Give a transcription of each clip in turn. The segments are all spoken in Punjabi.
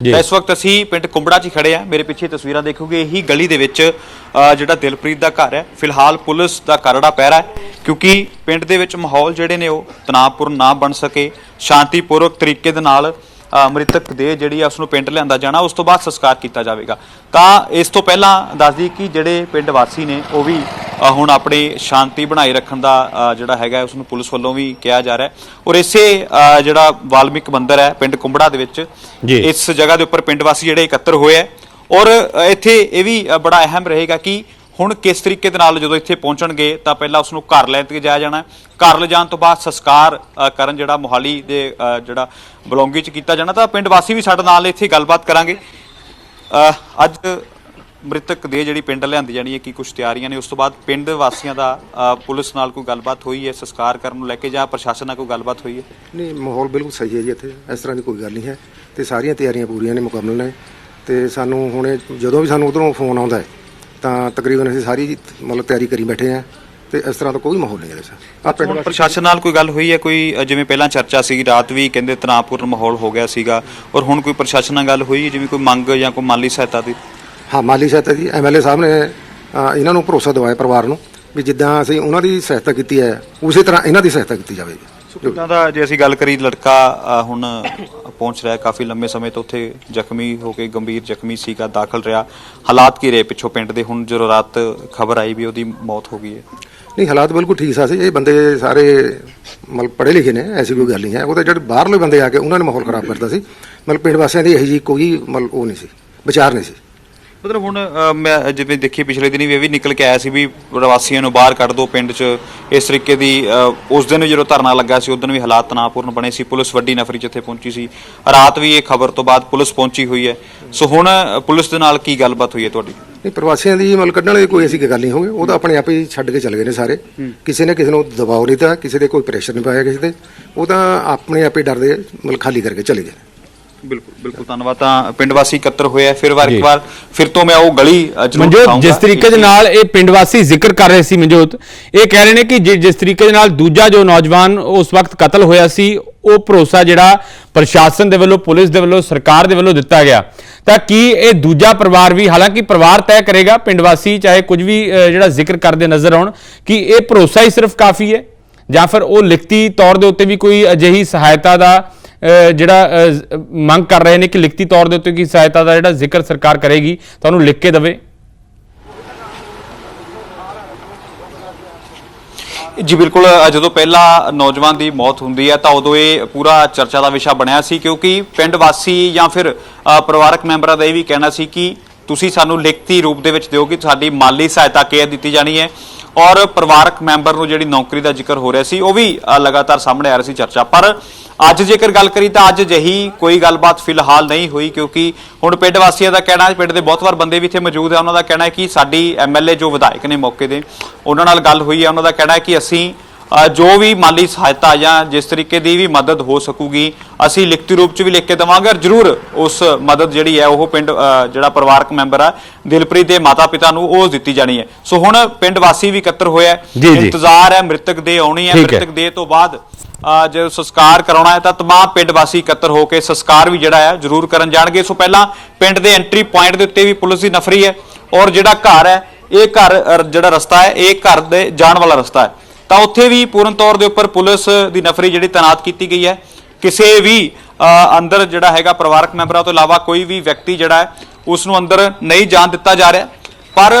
ਇਸ ਵਕਤ ਅਸੀਂ ਪਿੰਡ ਕੁੰਬੜਾ 'ਚ ਹੀ ਖੜੇ ਆ ਮੇਰੇ ਪਿੱਛੇ ਤਸਵੀਰਾਂ ਦੇਖੋਗੇ, ਇਹੀ ਗਲੀ ਦੇ ਵਿੱਚ ਜਿਹੜਾ ਦਿਲਪ੍ਰੀਤ ਦਾ ਘਰ ਹੈ। ਫਿਲਹਾਲ ਪੁਲਿਸ ਦਾ ਕਰੜਾ ਪਹਿਰਾ ਹੈ, ਕਿਉਂਕਿ ਪਿੰਡ ਦੇ ਵਿੱਚ ਮਾਹੌਲ ਜਿਹੜੇ ਨੇ ਉਹ ਤਣਾਅਪੂਰਨ ਨਾ ਬਣ ਸਕੇ। ਸ਼ਾਂਤੀਪੂਰਵਕ ਤਰੀਕੇ ਦੇ ਨਾਲ ਮ੍ਰਿਤਕ ਦੇ ਜਿਹੜੀ ਆ ਉਸ ਨੂੰ ਪਿੰਡ ਲਿਆਂਦਾ ਜਾਣਾ, ਉਸ ਤੋਂ ਬਾਅਦ ਸੰਸਕਾਰ ਕੀਤਾ ਜਾਵੇਗਾ। ਤਾਂ ਇਸ ਤੋਂ ਪਹਿਲਾਂ ਦੱਸ ਦਈਏ ਕਿ ਜਿਹੜੇ ਪਿੰਡ ਵਾਸੀ ਨੇ, ਉਹ ਵੀ ਹੁਣ ਆਪਣੀ ਸ਼ਾਂਤੀ ਬਣਾਈ ਰੱਖਣ ਦਾ ਜਿਹੜਾ ਹੈਗਾ ਉਸ ਨੂੰ ਪੁਲਿਸ ਵੱਲੋਂ ਵੀ ਕਿਹਾ ਜਾ ਰਿਹਾ ਔਰ ਇਸੇ ਜਿਹੜਾ ਵਾਲਮਿਕ ਮੰਦਿਰ ਹੈ ਪਿੰਡ ਕੁੰਬੜਾ ਦੇ ਵਿੱਚ। ਇਸ ਜਗ੍ਹਾ ਦੇ ਉੱਪਰ ਪਿੰਡ ਵਾਸੀ ਜਿਹੜੇ ਇਕੱਤਰ ਹੋਏ ਹੈ ਔਰ ਇੱਥੇ ਇਹ ਵੀ ਬੜਾ ਅਹਿਮ ਰਹੇਗਾ ਕਿ ਹੁਣ ਕਿਸ ਤਰੀਕੇ ਦੇ ਨਾਲ ਜਦੋਂ ਇੱਥੇ ਪਹੁੰਚਣਗੇ ਤਾਂ ਪਹਿਲਾਂ ਉਸ ਨੂੰ ਘਰ ਲੈ ਕੇ ਜਾਇਆ ਜਾਣਾ। ਘਰ ਲਿਜਾਣ ਤੋਂ ਬਾਅਦ ਸੰਸਕਾਰ ਕਰਨ ਜਿਹੜਾ ਮੋਹਾਲੀ ਦੇ ਜਿਹੜਾ ਬਲੌਂਗੀ ਚ ਕੀਤਾ ਜਾਣਾ ਤਾਂ ਪਿੰਡ ਵਾਸੀ ਵੀ ਸਾਡੇ ਨਾਲ ਇੱਥੇ ਗੱਲਬਾਤ ਕਰਾਂਗੇ ਅੱਜ ਮ੍ਰਿਤਕ ਦੇ ਜਿਹੜੀ ਪਿੰਡ ਲਿਆਂਦੀ ਜਾਣੀ ਹੈ ਕੀ ਕੁਝ ਤਿਆਰੀਆਂ ਨੇ? ਉਸ ਤੋਂ ਬਾਅਦ ਪਿੰਡ ਵਾਸੀਆਂ ਦਾ ਅ, ਪੁਲਿਸ ਨਾਲ ਕੋਈ ਗੱਲਬਾਤ ਹੋਈ ਹੈ ਸੰਸਕਾਰ ਕਰਨ ਨੂੰ ਲੈ ਕੇ ਜਾਂ ਪ੍ਰਸ਼ਾਸਨ ਨਾਲ ਕੋਈ ਗੱਲਬਾਤ ਹੋਈ ਹੈ? ਨਹੀਂ ਮਾਹੌਲ ਬਿਲਕੁਲ ਸਹੀ ਹੈ ਜੀ ਇੱਥੇ। ਇਸ ਤਰ੍ਹਾਂ ਦੀ ਕੋਈ ਗੱਲ ਨਹੀਂ ਹੈ। ਤੇ ਸਾਰੀਆਂ ਤਿਆਰੀਆਂ ਪੂਰੀਆਂ ਨੇ ਮੁਕੰਮਲ ਨੇ। ਤੇ ਸਾਨੂੰ ਹੁਣ ਜਦੋਂ ਵੀ ਸਾਨੂੰ ਉਧਰੋਂ ਫੋਨ ਆਉਂਦਾ ਹੈ ਤਾਂ ਤਕਰੀਬਨ ਅਸੀਂ ਸਾਰੀ ਮਤਲਬ ਤਿਆਰੀ ਕਰੀ ਬੈਠੇ ਆ ਤੇ ਇਸ ਤਰ੍ਹਾਂ ਦਾ ਕੋਈ ਮਾਹੌਲ ਨਹੀਂ ਹੈ ਇਸ ਆ ਪਿੰਡ ਹੁਣ ਪ੍ਰਸ਼ਾਸਨ ਨਾਲ ਕੋਈ ਗੱਲ ਹੋਈ ਹੈ? ਕੋਈ ਅ, ਜਿਵੇਂ ਪਹਿਲਾਂ ਚਰਚਾ ਸੀ ਰਾਤ ਵੀ ਕਹਿੰਦੇ ਤਣਾਅਪੂਰਨ ਮਾਹੌਲ ਹੋ ਗਿਆ ਸੀਗਾ। ਔਰ ਹੁਣ ਕੋਈ ਪ੍ਰਸ਼ਾਸਨ ਨਾਲ ਗੱਲ ਹੋਈ ਹੈ? ਜਿਵੇਂ ਕੋਈ ਮੰਗ ਜਾਂ ਕੋਈ ਮਾਲੀ ਸਹਾਇਤਾ ਦੀ? ਹਾਂ ਮਾਲੀ ਸਹਾਇਤਾ ਜੀ ਐਮਐਲਏ ਸਾਹਿਬ ਨੇ ਅ, ਇਹਨਾਂ ਨੂੰ ਭਰੋਸਾ ਦਿਵਾਇਆ ਪਰਿਵਾਰ ਨੂੰ ਵੀ ਜਿੱਦਾਂ ਅਸੀਂ ਉਹਨਾਂ ਦੀ ਸਹਾਇਤਾ ਕੀਤੀ ਹੈ ਉਸੇ ਤਰ੍ਹਾਂ ਇਹਨਾਂ ਦੀ ਸਹਾਇਤਾ ਕੀਤੀ ਜਾਵੇਗੀ। ਕਿੱਦਾਂ ਦਾ ਜੇ ਅਸੀਂ ਗੱਲ ਕਰੀ ਲੜਕਾ ਅ, ਹੁਣ ਪਹੁੰਚ ਰਿਹਾ ਹੈ ਕਾਫੀ ਲੰਮੇ ਸਮੇਂ ਤੋਂ ਉੱਥੇ ਜ਼ਖਮੀ ਹੋ ਕੇ ਗੰਭੀਰ ਜ਼ਖਮੀ ਸੀਗਾ ਦਾਖਲ ਰਿਹਾ। ਹਾਲਾਤ ਕੀ ਰਹੇ ਪਿੱਛੋਂ ਪਿੰਡ ਦੇ? ਹੁਣ ਜਦੋਂ ਰਾਤ ਖਬਰ ਆਈ ਵੀ ਉਹਦੀ ਮੌਤ ਹੋ ਗਈ ਹੈ। ਨਹੀਂ ਹਾਲਾਤ ਬਿਲਕੁਲ ਠੀਕ ਸਾ ਸੀ। ਇਹ ਬੰਦੇ ਸਾਰੇ ਮਤਲਬ ਪੜ੍ਹੇ ਲਿਖੇ ਨੇ ਐਸੀ ਕੋਈ ਗੱਲ ਨਹੀਂ ਹੈ। ਉਹਦੇ ਜਿਹੜੇ ਬਾਹਰਲੇ ਬੰਦੇ ਆ ਕੇ ਉਹਨਾਂ ਨੇ ਮਾਹੌਲ ਖਰਾਬ ਕਰਤਾ ਸੀ। ਮਤਲਬ ਪਿੰਡ ਵਾਸੀਆਂ ਦੀ ਇਹੋ ਜੀ ਕੋਈ ਮਤਲਬ ਉਹ ਨਹੀਂ ਸੀ ਵਿਚਾਰ ਨਹੀਂ ਸੀ। ਮਤਲਬ ਹੁਣ ਅ, ਮੈਂ ਜਿਵੇਂ ਦੇਖੀ ਪਿਛਲੇ ਦਿਨੀ ਵੀ ਇਹ ਵੀ ਨਿਕਲ ਕੇ ਆਇਆ ਸੀ ਵੀ ਪ੍ਰਵਾਸੀਆਂ ਨੂੰ ਬਾਹਰ ਕੱਢ ਦਿਓ ਪਿੰਡ 'ਚ। ਇਸ ਤਰੀਕੇ ਦੀ ਅ, ਉਸ ਦਿਨ ਵੀ ਜਦੋਂ ਧਰਨਾ ਲੱਗਾ ਸੀ ਉਸ ਦਿਨ ਵੀ ਹਾਲਾਤ ਤਣਾਅਪੂਰਨ ਬਣੇ ਸੀ। ਪੁਲਿਸ ਵੱਡੀ ਨਫਰੀ ਜਿੱਥੇ ਪਹੁੰਚੀ ਸੀ। ਰਾਤ ਵੀ ਇਹ ਖਬਰ ਤੋਂ ਬਾਅਦ ਪੁਲਿਸ ਪਹੁੰਚੀ ਹੋਈ ਹੈ। ਸੋ ਹੁਣ ਅ, ਪੁਲਿਸ ਦੇ ਨਾਲ ਕੀ ਗੱਲਬਾਤ ਹੋਈ ਹੈ ਤੁਹਾਡੀ? ਨਹੀਂ ਪ੍ਰਵਾਸੀਆਂ ਦੀ ਮਤਲਬ ਕੱਢਣ ਵਾਲੀ ਕੋਈ ਐਸੀ ਗੱਲ ਨਹੀਂ ਹੋਵੇ ਉਹ ਤਾਂ ਆਪਣੇ ਆਪ ਹੀ ਛੱਡ ਕੇ ਚਲੇ ਗਏ ਨੇ ਸਾਰੇ। ਕਿਸੇ ਨੇ ਕਿਸੇ ਨੂੰ ਦਬਾਅ ਨਹੀਂ ਦਿੱਤਾ ਕਿਸੇ ਦੇ ਕੋਈ ਪ੍ਰੈਸ਼ਰ ਨਹੀਂ ਪਾਇਆ ਕਿਸੇ ਤੇ। ਉਹ ਤਾਂ ਆਪਣੇ ਆਪ ਹੀ ਡਰਦੇ ਮਤਲਬ ਖਾਲੀ ਕਰਕੇ ਚਲੇ ਗਏ। ਬਿਲਕੁਲ ਬਿਲਕੁਲ ਧੰਨਵਾਦ। ਤਾਂ ਪਿੰਡ ਵਾਸੀ ਇਕੱਤਰ ਹੋਏ ਆ ਫਿਰ ਵਾਰ। ਇੱਕ ਵਾਰ ਫਿਰ ਤੋਂ ਮੈਂ ਉਹ ਗਲੀ ਮਨਜੋਤ ਜਿਸ ਤਰੀਕੇ ਦੇ ਨਾਲ ਇਹ ਪਿੰਡ ਵਾਸੀ ਜ਼ਿਕਰ ਕਰ ਰਹੇ ਸੀ ਮਨਜੋਤ ਇਹ ਕਹਿ ਰਹੇ ਨੇ ਕਿ ਜਿ- ਜਿਸ ਤਰੀਕੇ ਦੇ ਨਾਲ ਦੂਜਾ ਜੋ ਨੌਜਵਾਨ ਉਸ ਵਕਤ ਕਤਲ ਹੋਇਆ ਸੀ ਉਹ ਭਰੋਸਾ ਜਿਹੜਾ ਪ੍ਰਸ਼ਾਸਨ ਦੇ ਵੱਲੋਂ ਪੁਲਿਸ ਦੇ ਵੱਲੋਂ ਸਰਕਾਰ ਦੇ ਵੱਲੋਂ ਦਿੱਤਾ ਗਿਆ। ਤਾਂ ਕੀ ਇਹ ਦੂਜਾ ਪਰਿਵਾਰ ਵੀ ਹਾਲਾਂਕਿ ਪਰਿਵਾਰ ਤੈਅ ਕਰੇਗਾ ਪਿੰਡ ਵਾਸੀ ਚਾਹੇ ਕੁਝ ਵੀ ਅ, ਜਿਹੜਾ ਜ਼ਿਕਰ ਕਰਦੇ ਨਜ਼ਰ ਆਉਣ ਕਿ ਇਹ ਭਰੋਸਾ ਹੀ ਸਿਰਫ ਕਾਫੀ ਹੈ? ਜਾਂ ਫਿਰ ਉਹ ਲਿਖਤੀ ਤੌਰ ਦੇ ਉੱਤੇ ਵੀ ਕੋਈ ਅਜਿਹੀ ਸਹਾਇਤਾ ਦਾ ਜਿਹੜਾ ਮੰਗ ਕਰ ਰਹੇ ਨੇ ਕਿ ਲਿਖਤੀ ਤੌਰ ਦੇ ਉੱਤੇ ਕੀ ਸਹਾਇਤਾ ਦਾ ਜਿਹੜਾ ਜ਼ਿਕਰ ਸਰਕਾਰ ਕਰੇਗੀ, ਤੁਹਾਨੂੰ ਲਿਖ ਕੇ ਦੇਵੇ। ਜੀ, ਬਿਲਕੁਲ ਜਦੋਂ ਪਹਿਲਾ ਨੌਜਵਾਨ ਦੀ ਮੌਤ ਹੁੰਦੀ ਹੈ, ਤਾਂ ਉਦੋਂ ਇਹ ਪੂਰਾ ਚਰਚਾ ਦਾ ਵਿਸ਼ਾ ਬਣਿਆ ਸੀ, ਕਿਉਂਕਿ ਪਿੰਡ ਵਾਸੀ ਜਾਂ ਫਿਰ ਪਰਿਵਾਰਕ ਮੈਂਬਰਾਂ ਦਾ ਇਹ ਵੀ ਕਹਿਣਾ ਸੀ ਕਿ ਤੁਸੀਂ ਸਾਨੂੰ ਲਿਖਤੀ ਰੂਪ ਦੇ ਵਿੱਚ ਦਿਓ ਕਿ ਸਾਡੀ ਮਾਲੀ ਸਹਾਇਤਾ ਕਿਹ ਦਿੱਤੀ ਜਾਣੀ ਹੈ। ਔਰ ਪਰਿਵਾਰਕ ਮੈਂਬਰ ਨੂੰ ਜਿਹੜੀ ਨੌਕਰੀ ਦਾ ਜ਼ਿਕਰ ਹੋ ਰਿਹਾ ਸੀ, ਉਹ ਵੀ ਲਗਾਤਾਰ ਸਾਹਮਣੇ ਆ ਰਹੀ ਸੀ ਚਰਚਾ। ਪਰ ਅੱਜ ਜੇਕਰ ਗੱਲ ਕਰੀ ਤਾਂ ਅੱਜ ਜਹੀ ਕੋਈ ਗੱਲਬਾਤ ਫਿਲਹਾਲ ਨਹੀਂ ਹੋਈ, ਕਿਉਂਕਿ ਹੁਣ ਪਿੰਡ ਵਾਸੀਆਂ ਦਾ ਕਹਿਣਾ ਹੈ, ਪਿੰਡ ਦੇ ਬਹੁਤ ਵਾਰ ਬੰਦੇ ਵੀ ਇੱਥੇ ਮੌਜੂਦ ਹੈ, ਉਹਨਾਂ ਦਾ ਕਹਿਣਾ ਹੈ ਕਿ ਸਾਡੀ ਐਮਐਲਏ ਜੋ ਵਿਧਾਇਕ ਨੇ ਮੌਕੇ ਦੇ, ਉਹਨਾਂ ਨਾਲ ਗੱਲ ਹੋਈ ਹੈ, ਉਹਨਾਂ ਦਾ ਕਹਿਣਾ ਹੈ ਕਿ ਅਸੀਂ ਜੋ ਵੀ ਮਾਲੀ ਸਹਾਇਤਾ ਜਾਂ ਜਿਸ ਤਰੀਕੇ ਦੀ ਵੀ ਮਦਦ ਹੋ ਸਕੂਗੀ ਅਸੀਂ ਲਿਖਤੀ ਰੂਪ ਚ ਵੀ ਲਿਖ ਕੇ ਦਵਾਂਗੇ ਔਰ ਜਰੂਰ ਉਸ ਮਦਦ ਜਿਹੜੀ ਹੈ ਉਹ ਪਿੰਡ ਜਿਹੜਾ ਪਰਿਵਾਰਕ ਮੈਂਬਰ ਆ ਦਿਲਪ੍ਰੀਤ ਦੇ ਮਾਤਾ ਪਿਤਾ ਨੂੰ ਉਹ ਦਿੱਤੀ ਜਾਣੀ ਹੈ। ਸੋ ਹੁਣ ਪਿੰਡ ਵਾਸੀ ਵੀ ਇਕੱਤਰ ਹੋਇਆ ਇੰਤਜ਼ਾਰ ਹੈ ਮ੍ਰਿਤਕ ਦੇ ਆਉਣੀ ਹੈ ਮ੍ਰਿਤਕ ਦੇ ਤੋਂ ਬਾਅਦ ਜੇ ਸੰਸਕਾਰ ਕਰਾਉਣਾ ਹੈ ਤਾਂ ਤਮਾਮ ਪਿੰਡ ਵਾਸੀ ਇਕੱਤਰ ਹੋ ਕੇ ਸੰਸਕਾਰ ਵੀ ਜਿਹੜਾ ਹੈ ਜ਼ਰੂਰ ਕਰਨ ਜਾਣਗੇ। ਸੋ ਪਹਿਲਾਂ ਪਿੰਡ ਦੇ ਐਂਟਰੀ ਪੁਆਇੰਟ ਦੇ ਉੱਤੇ ਵੀ ਪੁਲਿਸ ਦੀ ਨਫਰੀ ਹੈ ਔਰ ਜਿਹੜਾ ਘਰ ਹੈ ਇਹ ਘਰ ਜਿਹੜਾ ਰਸਤਾ ਹੈ ਇਹ ਘਰ ਦੇ ਜਾਣ ਵਾਲਾ ਰਸਤਾ ਹੈ। ਤਾਂ ਉੱਥੇ ਵੀ ਪੂਰਨ ਤੌਰ ਦੇ ਉੱਪਰ ਪੁਲਿਸ ਦੀ ਨਫਰੀ ਜਿਹੜੀ ਤਾਇਨਾਤ ਕੀਤੀ ਗਈ ਹੈ। ਕਿਸੇ ਵੀ ਅੰਦਰ ਜਿਹੜਾ ਹੈਗਾ ਪਰਿਵਾਰਕ ਮੈਂਬਰਾਂ ਤੋਂ ਇਲਾਵਾ ਕੋਈ ਵੀ ਵਿਅਕਤੀ ਜਿਹੜਾ ਹੈ ਉਸ ਨੂੰ ਅੰਦਰ ਨਹੀਂ ਜਾਣ ਦਿੱਤਾ ਜਾ ਰਿਹਾ। ਪਰ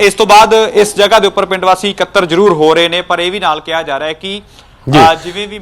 ਇਸ ਤੋਂ ਬਾਅਦ ਇਸ ਜਗ੍ਹਾ ਦੇ ਉੱਪਰ ਪਿੰਡ ਵਾਸੀ ਇਕੱਤਰ ਜ਼ਰੂਰ ਹੋ ਰਹੇ ਨੇ ਪਰ ਇਹ ਵੀ ਨਾਲ ਕਿਹਾ ਜਾ ਰਿਹਾ ਹੈ ਕਿ ਜਿਵੇਂ ਵੀ